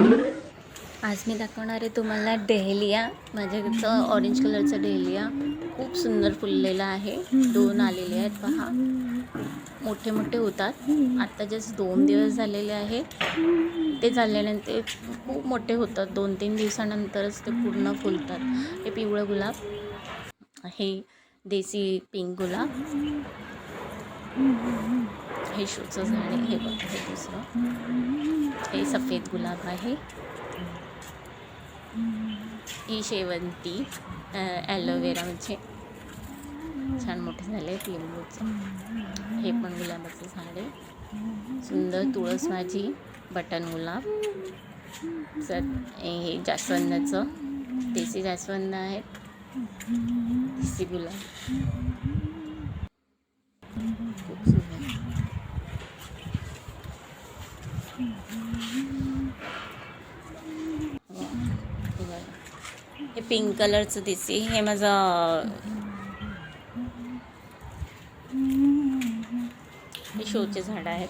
आज मी दाखवणार आहे तुम्हाला डेहलिया. माझ्याकडचं ऑरेंज कलरचं डेहलिया खूप सुंदर फुललेला आहे. दोन आलेले आहेत पहा मोठे मोठे होतात. आत्ता जस्ट दोन दिवस झालेले आहेत. ते झाल्यानंतर खूप मोठे होतात. दोन तीन दिवसानंतरच ते पूर्ण फुलतात. हे पिवळं गुलाब. हे देसी पिंक गुलाब. हे शोचं झाड आहे हे बघ हे दुसरं. हे सफेद गुलाब आहे. ही शेवंती ॲलोवेरा म्हणजे छान मोठे झाले आहेत लिंबूचं. हे पण गुलाबाचं झाड आहे. सुंदर तुळस भाजी बटन गुलाब. सर हे जास्वंदाचं देसी जास्वंद आहेत. देसी गुलाब खूप सुंदर हे पिंक कलरचं दिसे हे माझं हे शोचे झाडं आहेत.